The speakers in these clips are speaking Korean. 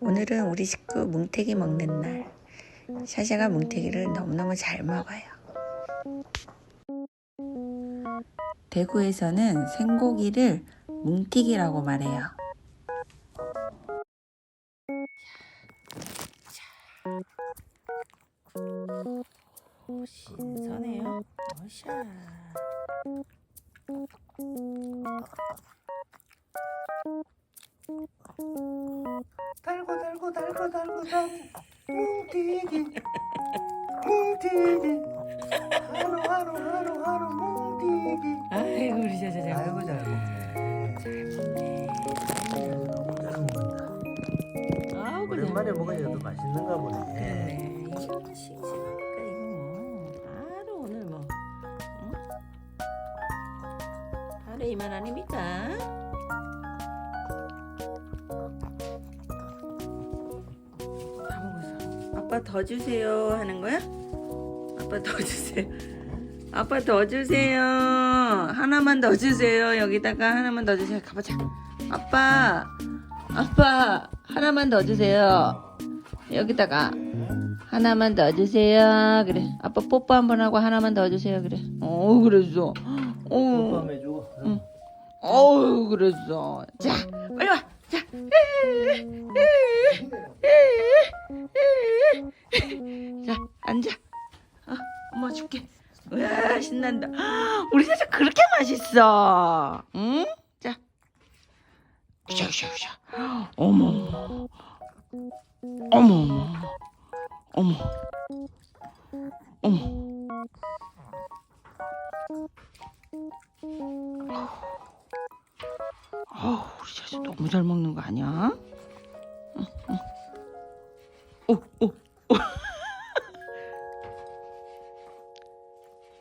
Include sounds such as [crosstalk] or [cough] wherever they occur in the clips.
오늘은 우리 식구 뭉태기 먹는 날. 샤샤가 뭉태기를 너무너무 잘 먹어요. 대구에서는 생고기를 뭉티기라고 말해요. 오, 신선해요. 오샤. 달고 뭉티기 뭉티기 하루 하루 하루 하루 뭉티기 아이고 우리 샤샤 잘 아이고 잘 먹네 너무 잘 먹는다 아이고 오랜만에 먹으니까 더 맛있는가 보네. 네, 이거는 싱싱하니까 이거 뭐. 바로 오늘 뭐 응? 바로 이만 아닙니까? 아빠 더 주세요 하는 거야? 아빠 더 주세요. 아빠 더 주세요. 하나만 더 주세요. 여기다가 하나만 더 주세요. 가보자. 아빠, 아빠 하나만 더 주세요. 여기다가 하나만 더 주세요. 그래. 아빠 뽀뽀 한 번 하고 하나만 더 주세요. 그래. 어, 그랬어. 어, 응. 어우, 그랬어. 자, 빨리 와. 자. 자, 앉아. 어, 엄마 줄게. 와, 신난다. [gasps] 우리 사자 그렇게 맛있어. 응? 자. 샤샤샤. 어머. 어머. 어머. 어머. 어우, 우리 자식 너무 잘 먹는 거 아니야? 응, 응. 오, 오, 오.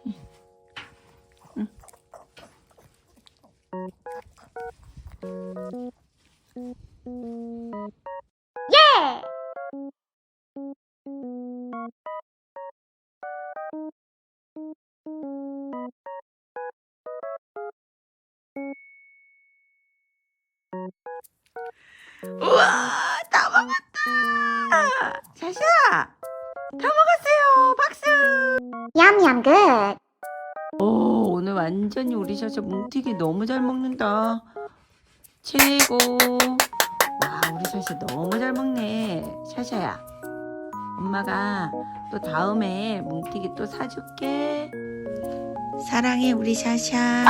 응, 응. 우와, 다 먹었다. 샤샤, 다 먹었어요. 박수. Yum good. 오, 오늘 완전히 우리 샤샤 뭉티기 너무 잘 먹는다. 최고. 와, 우리 샤샤 너무 잘 먹네. 샤샤야, 엄마가 또 다음에 뭉티기 또 사줄게. 사랑해, 우리 샤샤.